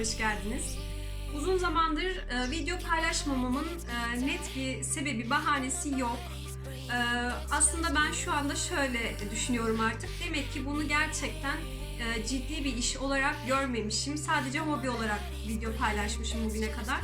hoş geldiniz. Uzun zamandır e, video paylaşmamamın e, net bir sebebi, bahanesi yok. E, aslında ben şu anda şöyle düşünüyorum artık. Demek ki bunu gerçekten e, ciddi bir iş olarak görmemişim. Sadece hobi olarak video paylaşmışım bugüne kadar.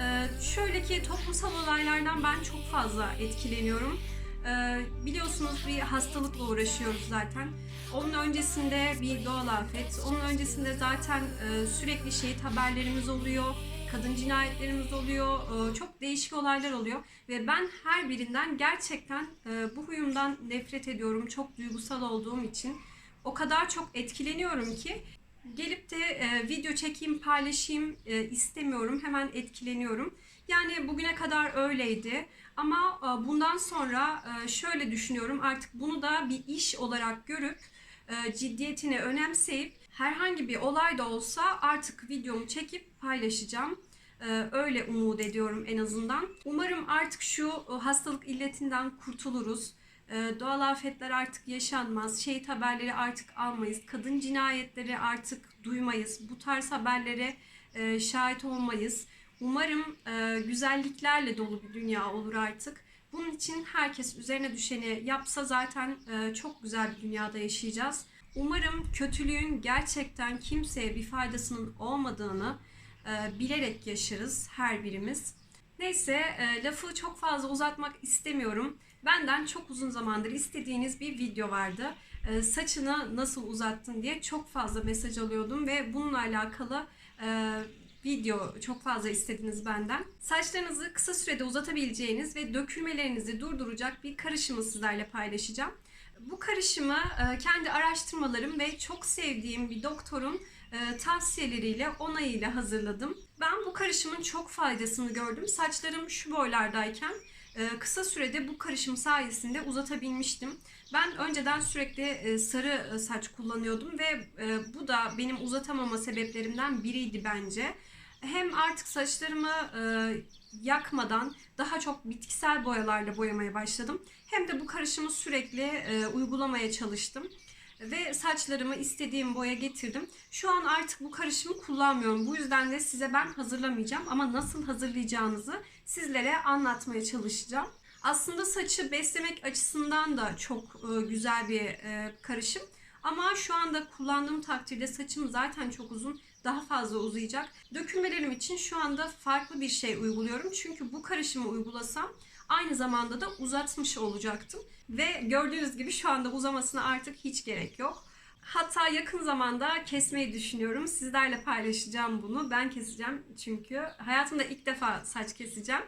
E, şöyle ki toplumsal olaylardan ben çok fazla etkileniyorum. E, biliyorsunuz bir hastalıkla uğraşıyoruz zaten. Onun öncesinde bir doğal afet, onun öncesinde zaten e, sürekli şehit haberlerimiz oluyor, kadın cinayetlerimiz oluyor, e, çok değişik olaylar oluyor ve ben her birinden gerçekten e, bu huyumdan nefret ediyorum, çok duygusal olduğum için. O kadar çok etkileniyorum ki gelip de e, video çekeyim, paylaşayım e, istemiyorum, hemen etkileniyorum. Yani bugüne kadar öyleydi ama e, bundan sonra e, şöyle düşünüyorum artık bunu da bir iş olarak görüp e, ciddiyetini önemseyip herhangi bir olay da olsa artık videomu çekip paylaşacağım. Öyle umut ediyorum en azından. Umarım artık şu hastalık illetinden kurtuluruz. Doğal afetler artık yaşanmaz. Şehit haberleri artık almayız. Kadın cinayetleri artık duymayız. Bu tarz haberlere şahit olmayız. Umarım e, güzelliklerle dolu bir dünya olur artık. Bunun için herkes üzerine düşeni yapsa zaten e, çok güzel bir dünyada yaşayacağız. Umarım kötülüğün gerçekten kimseye bir faydasının olmadığını e, bilerek yaşarız her birimiz. Neyse e, lafı çok fazla uzatmak istemiyorum. Benden çok uzun zamandır istediğiniz bir video vardı. E, saçını nasıl uzattın diye çok fazla mesaj alıyordum ve bununla alakalı e, video çok fazla istediniz benden. Saçlarınızı kısa sürede uzatabileceğiniz ve dökülmelerinizi durduracak bir karışımı sizlerle paylaşacağım. Bu karışımı e, kendi araştırmalarım ve çok sevdiğim bir doktorun e, tavsiyeleriyle, onayıyla hazırladım. Ben bu karışımın çok faydasını gördüm. Saçlarım şu boylardayken e, kısa sürede bu karışım sayesinde uzatabilmiştim. Ben önceden sürekli e, sarı saç kullanıyordum ve e, bu da benim uzatamama sebeplerimden biriydi bence. Hem artık saçlarımı e, yakmadan daha çok bitkisel boyalarla boyamaya başladım. Hem de bu karışımı sürekli e, uygulamaya çalıştım ve saçlarımı istediğim boya getirdim. Şu an artık bu karışımı kullanmıyorum. Bu yüzden de size ben hazırlamayacağım ama nasıl hazırlayacağınızı sizlere anlatmaya çalışacağım. Aslında saçı beslemek açısından da çok e, güzel bir e, karışım. Ama şu anda kullandığım takdirde saçım zaten çok uzun, daha fazla uzayacak. Dökülmelerim için şu anda farklı bir şey uyguluyorum. Çünkü bu karışımı uygulasam aynı zamanda da uzatmış olacaktım. Ve gördüğünüz gibi şu anda uzamasına artık hiç gerek yok. Hatta yakın zamanda kesmeyi düşünüyorum. Sizlerle paylaşacağım bunu. Ben keseceğim çünkü hayatımda ilk defa saç keseceğim.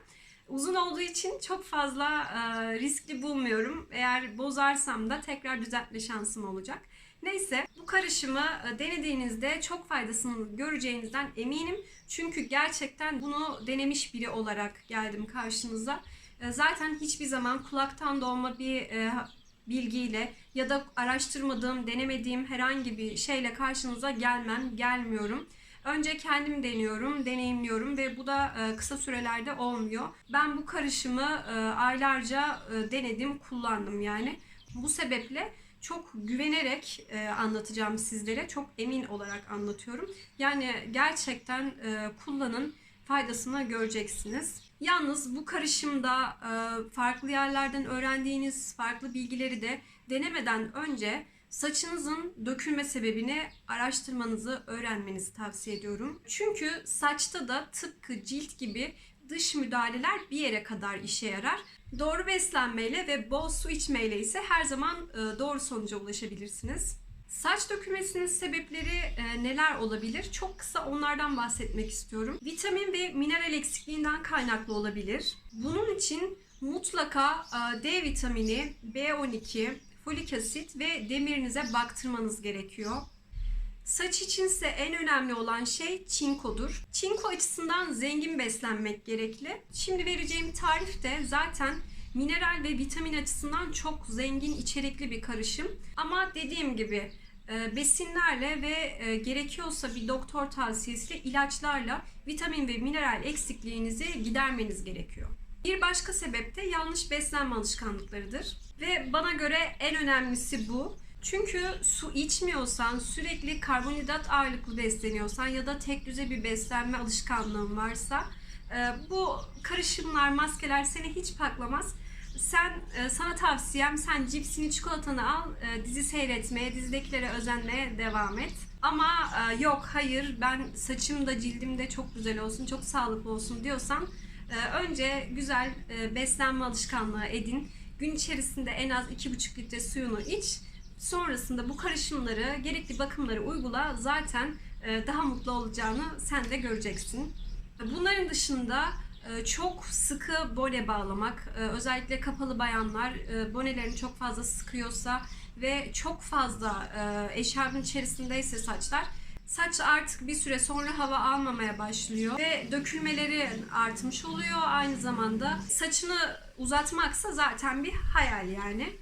Uzun olduğu için çok fazla e, riskli bulmuyorum. Eğer bozarsam da tekrar düzeltme şansım olacak. Neyse bu karışımı e, denediğinizde çok faydasını göreceğinizden eminim. Çünkü gerçekten bunu denemiş biri olarak geldim karşınıza. E, Zaten hiçbir zaman kulaktan dolma bir e, bilgiyle ya da araştırmadığım, denemediğim herhangi bir şeyle karşınıza gelmem, gelmiyorum. Önce kendim deniyorum, deneyimliyorum ve bu da e, kısa sürelerde olmuyor. Ben bu karışımı e, aylarca e, denedim, kullandım yani. Bu sebeple çok güvenerek e, anlatacağım sizlere. Çok emin olarak anlatıyorum. Yani gerçekten kullanın, faydasını göreceksiniz. Yalnız bu karışımda farklı yerlerden öğrendiğiniz farklı bilgileri de denemeden önce saçınızın dökülme sebebini araştırmanızı, öğrenmenizi tavsiye ediyorum. Çünkü saçta da tıpkı cilt gibi dış müdahaleler bir yere kadar işe yarar. Doğru beslenmeyle ve bol su içmeyle ise her zaman e, doğru sonuca ulaşabilirsiniz. Saç dökülmesinin sebepleri e, neler olabilir? Çok kısa onlardan bahsetmek istiyorum. Vitamin ve mineral eksikliğinden kaynaklı olabilir. Bunun için mutlaka e, D vitamini, B12, folik asit ve demirinize baktırmanız gerekiyor. Saç içinse en önemli olan şey çinkodur. Çinko açısından zengin beslenmek gerekli. Şimdi vereceğim tarif de zaten mineral ve vitamin açısından çok zengin içerikli bir karışım. Ama dediğim gibi e, besinlerle ve e, gerekiyorsa bir doktor tavsiyesiyle ilaçlarla vitamin ve mineral eksikliğinizi gidermeniz gerekiyor. Bir başka sebep de yanlış beslenme alışkanlıklarıdır. Ve bana göre en önemlisi bu. Çünkü su içmiyorsan, sürekli karbonhidrat ağırlıklı besleniyorsan ya da tek düze bir beslenme alışkanlığın varsa e, bu karışımlar, maskeler seni hiç paklamaz. Sen e, sana tavsiyem sen cipsini, çikolatanı al, e, dizi seyretmeye, dizidekilere özenmeye devam et. Ama yok hayır ben saçım da cildim de çok güzel olsun, çok sağlıklı olsun diyorsan önce güzel e, beslenme alışkanlığı edin. Gün içerisinde en az 2,5 litre suyunu iç. Sonrasında bu karışımları, gerekli bakımları uygula. Zaten e, daha mutlu olacağını sen de göreceksin. Bunların dışında e, çok sıkı bone bağlamak, özellikle kapalı bayanlar bonelerini çok fazla sıkıyorsa ve çok fazla eşarbın içerisindeyse saçlar, saç artık bir süre sonra hava almamaya başlıyor ve dökülmeleri artmış oluyor. Aynı zamanda saçını uzatmaksa zaten bir hayal yani.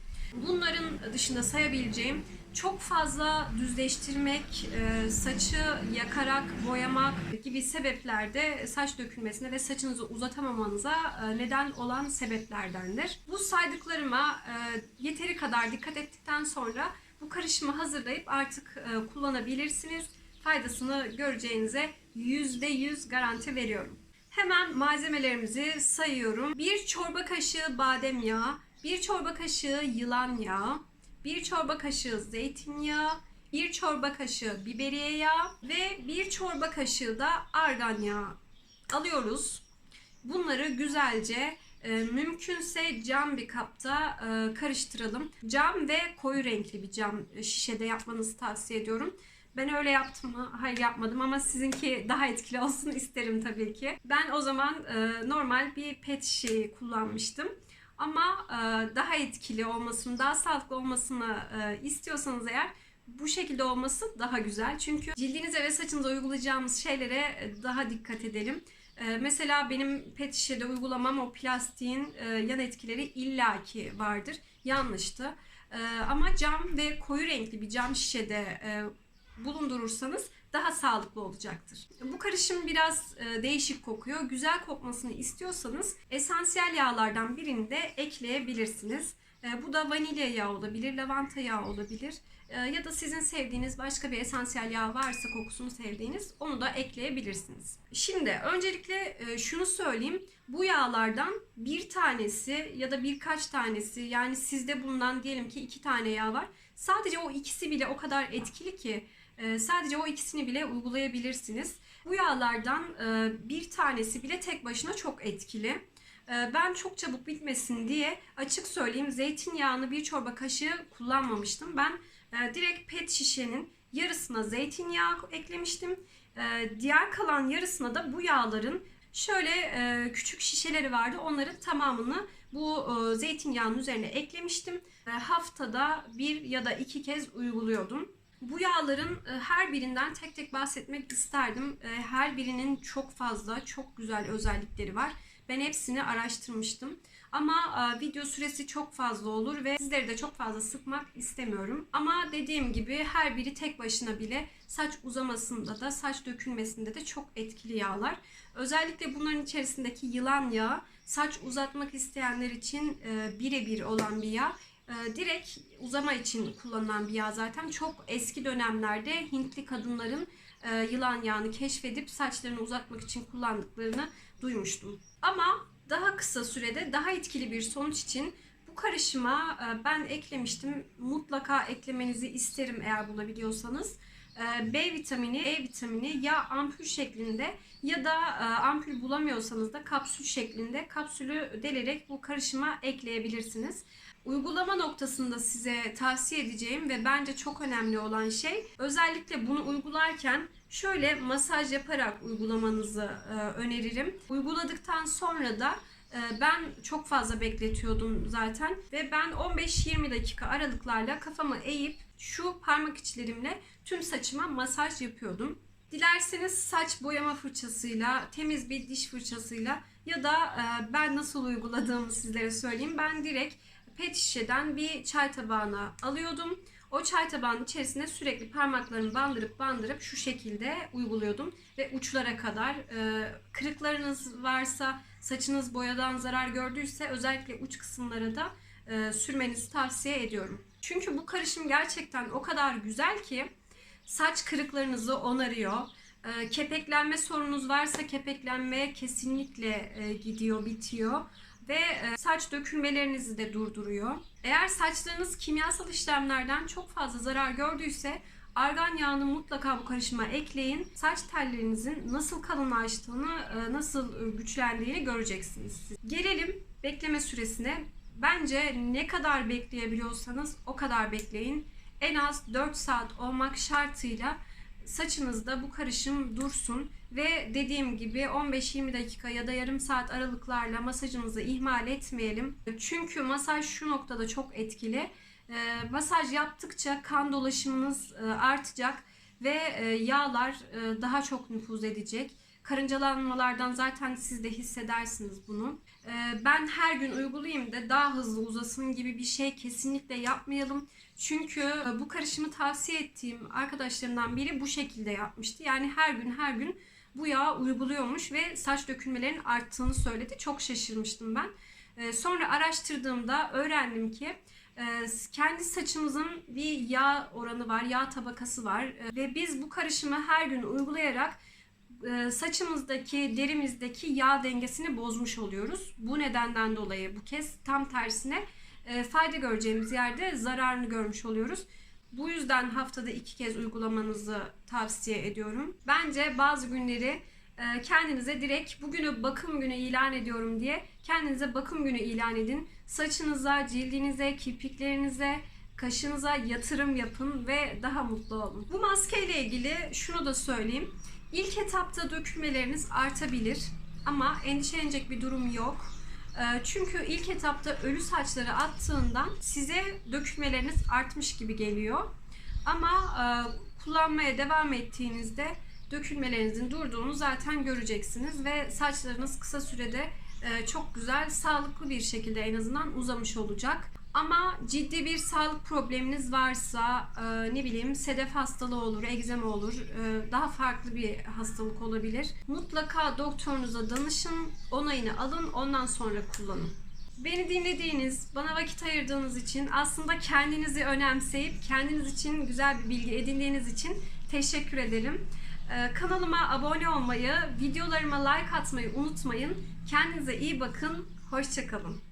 Bunların dışında sayabileceğim çok fazla düzleştirmek, e, saçı yakarak boyamak gibi sebeplerde saç dökülmesine ve saçınızı uzatamamanıza e, neden olan sebeplerdendir. Bu saydıklarıma e, yeteri kadar dikkat ettikten sonra bu karışımı hazırlayıp artık kullanabilirsiniz. Faydasını göreceğinize %100 garanti veriyorum. Hemen malzemelerimizi sayıyorum. 1 çorba kaşığı badem yağı, 1 çorba kaşığı yılan yağı, 1 çorba kaşığı zeytinyağı, 1 çorba kaşığı biberiye yağı ve 1 çorba kaşığı da argan yağı alıyoruz. Bunları güzelce e, mümkünse cam bir kapta e, karıştıralım. Cam ve koyu renkli bir cam şişede yapmanızı tavsiye ediyorum. Ben öyle yaptım mı? Hayır yapmadım ama sizinki daha etkili olsun isterim tabii ki. Ben o zaman e, normal bir pet şişeyi kullanmıştım. Ama e, daha etkili olmasını, daha sağlıklı olmasını e, istiyorsanız eğer bu şekilde olması daha güzel. Çünkü cildinize ve saçınıza uygulayacağımız şeylere daha dikkat edelim. E, mesela benim pet şişede uygulamam o plastiğin e, yan etkileri illaki vardır. Yanlıştı. E, ama cam ve koyu renkli bir cam şişede e, bulundurursanız daha sağlıklı olacaktır. Bu karışım biraz e, değişik kokuyor. Güzel kokmasını istiyorsanız esansiyel yağlardan birini de ekleyebilirsiniz. E, bu da vanilya yağı olabilir, lavanta yağı olabilir. E, ya da sizin sevdiğiniz başka bir esansiyel yağ varsa kokusunu sevdiğiniz onu da ekleyebilirsiniz. Şimdi öncelikle şunu söyleyeyim. Bu yağlardan bir tanesi ya da birkaç tanesi yani sizde bulunan diyelim ki iki tane yağ var. Sadece o ikisi bile o kadar etkili ki sadece o ikisini bile uygulayabilirsiniz. Bu yağlardan e, bir tanesi bile tek başına çok etkili. E, Ben çok çabuk bitmesin diye açık söyleyeyim zeytinyağını bir çorba kaşığı kullanmamıştım. Ben e, direkt pet şişenin yarısına zeytinyağı eklemiştim. Diğer kalan yarısına da bu yağların şöyle küçük şişeleri vardı. Onların tamamını bu zeytinyağının üzerine eklemiştim. Haftada bir ya da iki kez uyguluyordum. Bu yağların e, her birinden tek tek bahsetmek isterdim. E, Her birinin çok fazla, çok güzel özellikleri var. Ben hepsini araştırmıştım. Ama e, video süresi çok fazla olur ve sizleri de çok fazla sıkmak istemiyorum. Ama dediğim gibi her biri tek başına bile saç uzamasında da saç dökülmesinde de çok etkili yağlar. Özellikle bunların içerisindeki yılan yağı saç uzatmak isteyenler için birebir olan bir yağ. E, direkt uzama için kullanılan bir yağ zaten. Çok eski dönemlerde Hintli kadınların e, yılan yağını keşfedip saçlarını uzatmak için kullandıklarını duymuştum. Ama daha kısa sürede daha etkili bir sonuç için bu karışıma e, ben eklemiştim. Mutlaka eklemenizi isterim eğer bulabiliyorsanız. E, B vitamini, E vitamini ya ampul şeklinde ya da ampul bulamıyorsanız da kapsül şeklinde kapsülü delerek bu karışıma ekleyebilirsiniz. Uygulama noktasında size tavsiye edeceğim ve bence çok önemli olan şey özellikle bunu uygularken şöyle masaj yaparak uygulamanızı e, öneririm. Uyguladıktan sonra da e, ben çok fazla bekletiyordum zaten ve ben 15-20 dakika aralıklarla kafamı eğip şu parmak içlerimle tüm saçıma masaj yapıyordum. Dilerseniz saç boyama fırçasıyla, temiz bir diş fırçasıyla ya da e, ben nasıl uyguladığımı sizlere söyleyeyim. Ben direkt pet şişeden bir çay tabağına alıyordum. O çay tabağının içerisine sürekli parmaklarımı bandırıp bandırıp şu şekilde uyguluyordum. Ve uçlara kadar e, kırıklarınız varsa, saçınız boyadan zarar gördüyse özellikle uç kısımlara da e, sürmenizi tavsiye ediyorum. Çünkü bu karışım gerçekten o kadar güzel ki saç kırıklarınızı onarıyor. Ee, Kepeklenme sorununuz varsa kepeklenme kesinlikle e, gidiyor, bitiyor ve e, saç dökülmelerinizi de durduruyor. Eğer saçlarınız kimyasal işlemlerden çok fazla zarar gördüyse argan yağını mutlaka bu karışıma ekleyin. Saç tellerinizin nasıl kalınlaştığını, e, nasıl e, güçlendiğini göreceksiniz. Gelelim bekleme süresine. Bence ne kadar bekleyebiliyorsanız o kadar bekleyin. En az 4 saat olmak şartıyla saçınızda bu karışım dursun ve dediğim gibi 15-20 dakika ya da yarım saat aralıklarla masajımızı ihmal etmeyelim. Çünkü masaj şu noktada çok etkili. Ee, masaj yaptıkça kan dolaşımınız e, artacak ve e, yağlar e, daha çok nüfuz edecek. Karıncalanmalardan zaten siz de hissedersiniz bunu. Ee, ben her gün uygulayayım da daha hızlı uzasın gibi bir şey kesinlikle yapmayalım. Çünkü e, bu karışımı tavsiye ettiğim arkadaşlarımdan biri bu şekilde yapmıştı. Yani her gün her gün bu yağı uyguluyormuş ve saç dökülmelerinin arttığını söyledi. Çok şaşırmıştım ben. Ee, Sonra araştırdığımda öğrendim ki e, kendi saçımızın bir yağ oranı var, yağ tabakası var E, ve biz bu karışımı her gün uygulayarak saçımızdaki, derimizdeki yağ dengesini bozmuş oluyoruz. Bu nedenden dolayı bu kez tam tersine e, fayda göreceğimiz yerde zararını görmüş oluyoruz. Bu yüzden haftada iki kez uygulamanızı tavsiye ediyorum. Bence bazı günleri e, kendinize direkt bugünü bakım günü ilan ediyorum diye kendinize bakım günü ilan edin. Saçınıza, cildinize, kirpiklerinize, kaşınıza yatırım yapın ve daha mutlu olun. Bu maskeyle ilgili şunu da söyleyeyim. İlk etapta dökülmeleriniz artabilir ama endişelenecek bir durum yok. Ee, Çünkü ilk etapta ölü saçları attığından size dökülmeleriniz artmış gibi geliyor. Ama e, kullanmaya devam ettiğinizde dökülmelerinizin durduğunu zaten göreceksiniz ve saçlarınız kısa sürede e, çok güzel, sağlıklı bir şekilde en azından uzamış olacak. Ama ciddi bir sağlık probleminiz varsa e, ne bileyim sedef hastalığı olur, egzama olur, e, daha farklı bir hastalık olabilir. Mutlaka doktorunuza danışın, onayını alın, ondan sonra kullanın. Beni dinlediğiniz, bana vakit ayırdığınız için aslında kendinizi önemseyip kendiniz için güzel bir bilgi edindiğiniz için teşekkür ederim. Ee, Kanalıma abone olmayı, videolarıma like atmayı unutmayın. Kendinize iyi bakın, hoşçakalın.